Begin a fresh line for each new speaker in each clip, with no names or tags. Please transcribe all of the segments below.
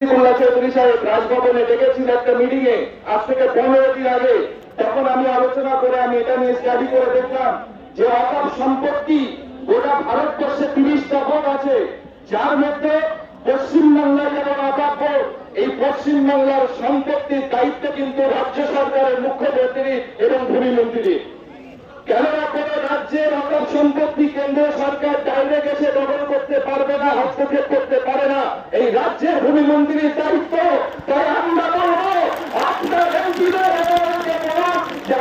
সিবুল্লাহ চৌধুরী সাহেব রাজভবনে ডেকেছিল একটা মিটিং এ আজ থেকে পনেরো দিন আগে। তখন আমি আলোচনা করে আমি এটা নিয়ে স্টাডি করে দেখলাম যে অকাপ সম্পত্তি গোটা ভারতবর্ষে তিরিশটা বোর্ড আছে। যার মধ্যে পশ্চিমবাংলার যেমন অকাপ বোর্ড এই পশ্চিমবাংলার সম্পত্তির দায়িত্ব কিন্তু রাজ্য সরকারের মুখ্যমন্ত্রী এবং ভূমিমন্ত্রী কোন রাজ্যের অকাপ সম্পত্তি কেন্দ্রীয় সরকার ডাইরেক্ট এসে দখল করতে পারবে না, হস্তক্ষেপ করতে পারে না। এই রাজ্যের ভূমিমন্ত্রীর দায়িত্ব, তাই আমরা বলব আপনার এমপিদের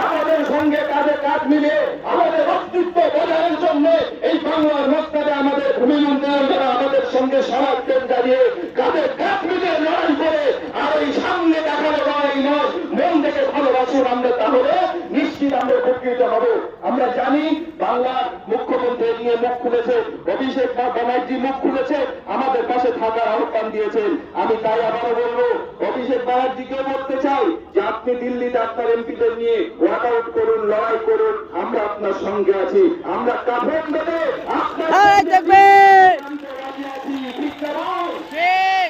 আমাদের সঙ্গে কাজে কাজ মিলিয়ে আমাদের অস্তিত্ব বজায়ের জন্য এই বাংলার মস্তাদে আমাদের ভূমি ভূমিমন্ত্রীরা আমাদের সঙ্গে সমাজকে দাঁড়িয়ে কাঁধে কাঁধ মিলিয়ে লড়াই করে আর এই সামনে দেখানো লড়াই নয় মন থেকে ভালোবাসুন আমরা তাহলে আমরা উপকৃত হব। আমরা জানি বাংলার মুখ্যমন্ত্রী নিয়ে মুখ খুলেছে অভিষেক ব্যানার্জি মুখ খুলেছে আমাদের পাশে থাকার আহ্বান দিয়েছেন। আমি তাই আবারও বলব অভিষেক ব্যানার্জিকে বলতে চাই যে আপনি দিল্লিতে আপনার এমপিদের নিয়ে ওয়ার্কআউট করুন লড়াই করুন আমরা আপনার সঙ্গে আছি। আমরা কাফন দেবে আপনার? ঠিক।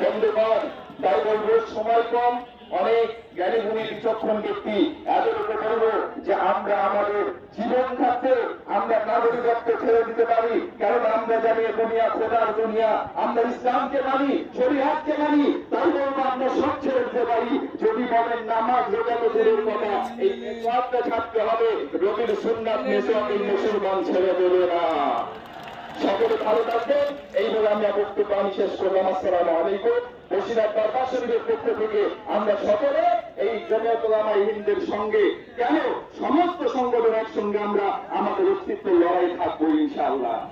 বন্ধুগণ তাই বলব সময় কম। অনেক জ্ঞানী গুণী বিচক্ষণ ব্যক্তি। এতটুকু বলব যে আমরা আমাদের জীবন থাকতে আমরা নাগরিকত্ব ছেড়ে দিতে পারি। কারণ আমরা জানি দুনিয়া খোদার দুনিয়া। আমরা ইসলামকে মানি, শরীয়তকে মানি, তাই বলব আমরা সব ছেড়ে দিতে পারি। যদি বলেন, নামাজ রোজা তো দূরের কথা, এই মেসওয়াকটা ছাড়তে হবে। রবির মেসওয়াক মুসলমান ছেড়ে দেবে না। সকলে ভালো থাকবেন। এইভাবে আমরা বক্তব্য আমি শেষ করলাম আসসালাম আলাইকুম। বসিরাত দরবার শরীফের পক্ষ থেকে আমরা সকলে এই জমিয়তলামা হিন্দের সঙ্গে কেন সমস্ত সংগঠন একসঙ্গে আমরা আমাদের অস্তিত্ব লড়াই থাকব ইনশাআল্লাহ।